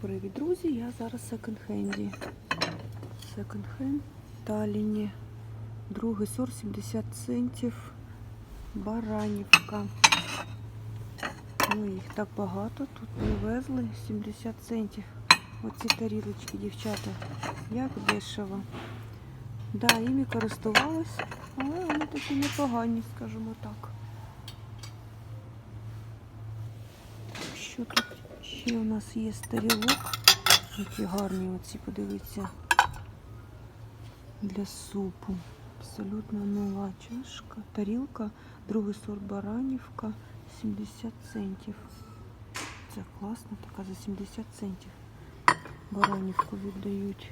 Привіт, друзі! Я зараз в секонд-хенді. Секонд-хенд Таліні. Другий сорт 70 центів. Баранівка. Ой, їх так багато. Тут привезли 70 центів. Оці тарілочки, дівчата. Як дешево. Да, іми користувалась, але вони такі непогані, скажімо так. Що тут ще у нас є старілок. Які гарні оці, подивіться, для супу. Абсолютно нова чашка. Тарілка, другий сорт баранівка, 70 центів. Це класно, така за 70 центів. Баранівку віддають.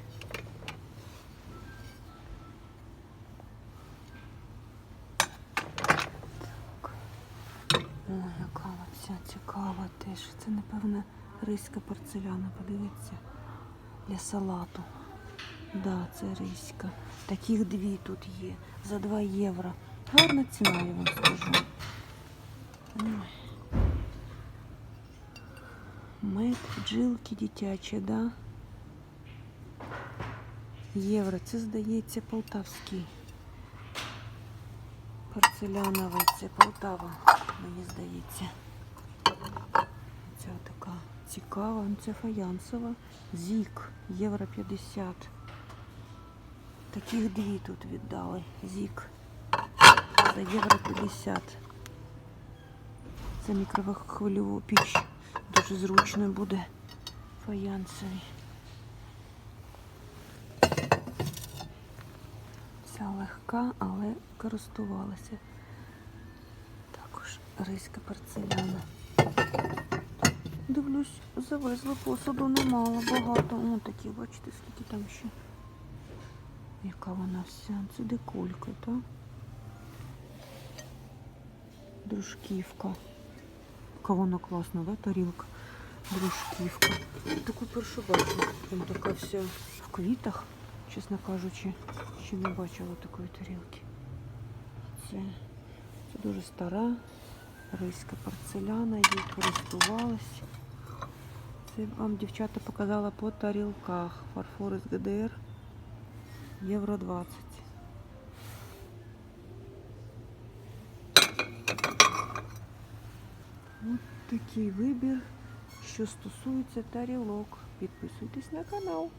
Яка оця цікава теж. Це, напевно, ризька порцеляна, подивіться. Для салату. Да, це ризька. Таких дві тут є. За 2 євро. Гарна ціна, я вам скажу. Мед, бджілки дитячі, да? Євро. Це, здається, полтавський. Порцеляновий, це Полтава, мені здається. Ця така цікава, це фаянсова. Зік, євро 50. Таких дві тут віддали. Зік. За євро 50. Це мікрохвильову піч. Дуже зручно буде фаянсовий. Ця легка, але користувалася. Також ризька порцеляна. Дивлюсь, завезли посуду немало, багато. О, такі, бачите, скільки там ще. Яка вона вся? Це деколька, так? Дружківка. Яка вона класна, да, тарілка? Дружківка. Таку першу бачу. Прям така вся в квітах, чесно кажучи, ще не бачила такої тарілки. Це, це дуже стара ризька порцеляна, їй користувалась. Це вам дівчата показала по тарілках. Фарфор з ГДР. Євро 20. Ось такий вибір, що стосується тарілок. Підписуйтесь на канал.